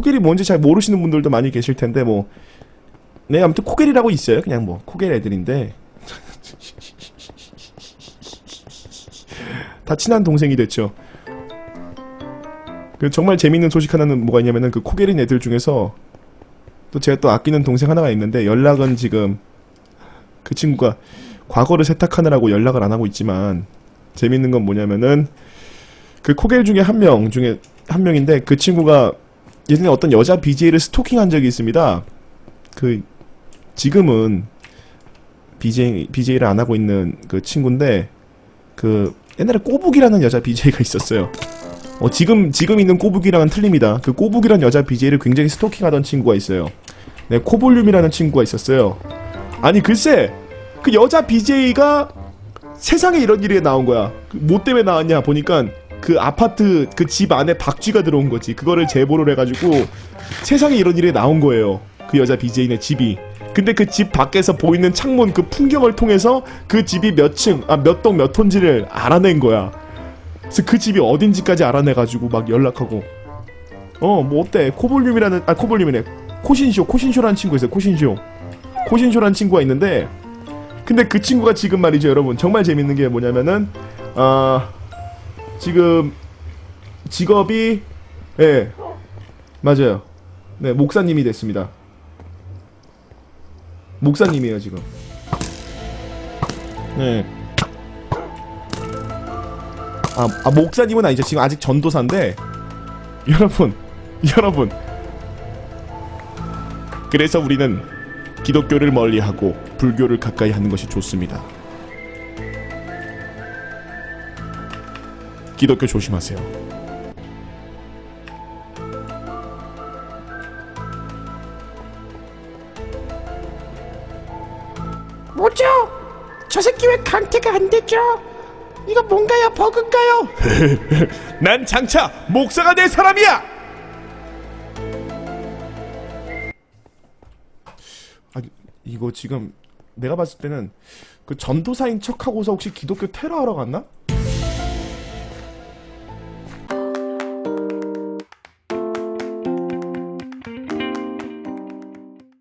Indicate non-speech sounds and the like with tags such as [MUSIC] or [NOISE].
코겔이 뭔지 잘 모르시는 분들도 많이 계실 텐데 뭐 네, 아무튼 코겔이라고 있어요. 그냥 뭐 코겔 애들인데 [LAUGHS] 다 친한 동생이 됐죠. 그 정말 재밌는 소식 하나는 뭐가 있냐면은 그 코겔인 애들 중에서 또 제가 또 아끼는 동생 하나가 있는데 연락은 지금 그 친구가 과거를 세탁하느라고 연락을 안 하고 있지만 재밌는 건 뭐냐면은 그 코겔 중에 한 명 중에 한 명인데 그 친구가 예전에 어떤 여자 BJ를 스토킹한 적이 있습니다. 그 지금은 BJ BJ를 안 하고 있는 그 친구인데 그 옛날에 꼬북이라는 여자 BJ가 있었어요. 어 지금 지금 있는 꼬북이랑은 틀립니다. 그 꼬북이라는 여자 BJ를 굉장히 스토킹하던 친구가 있어요. 네 코볼륨이라는 친구가 있었어요. 아니 글쎄 그 여자 BJ가 세상에 이런 일이 나온 거야. 그뭐 때문에 나왔냐 보니까 그 아파트 그 집 안에 박쥐가 들어온 거지. 그거를 제보를 해가지고 세상에 이런 일이 나온 거예요. 그 여자 BJ네 집이. 근데 그 집 밖에서 보이는 창문 그 풍경을 통해서 그 집이 몇 층, 아, 몇 동 몇 톤지를 알아낸 거야. 그래서 그 집이 어딘지까지 알아내가지고 막 연락하고. 어, 뭐 어때? 코볼륨이라는, 아, 코볼륨이네. 코신쇼, 코신쇼라는 친구 있어요. 코신쇼. 코신쇼라는 친구가 있는데, 근데 그 친구가 지금 말이죠, 여러분. 정말 재밌는 게 뭐냐면은, 아, 지금 직업이, 예, 맞아요. 네, 목사님이 됐습니다. 목사님이에요, 지금. 네. 아, 아, 목사님은 아니죠. 지금 아직 전도사인데, [LAUGHS] 여러분, 여러분. 그래서 우리는 기독교를 멀리하고 불교를 가까이 하는 것이 좋습니다. 기독교 조심하세요. 뭐죠? 저 새끼 왜 강퇴가 안 되죠? 이거 뭔가요? 버그인가요? [LAUGHS] 난 장차 목사가 될 사람이야. 아 이거 지금 내가 봤을 때는 그 전도사인 척하고서 혹시 기독교 테러하러 갔나?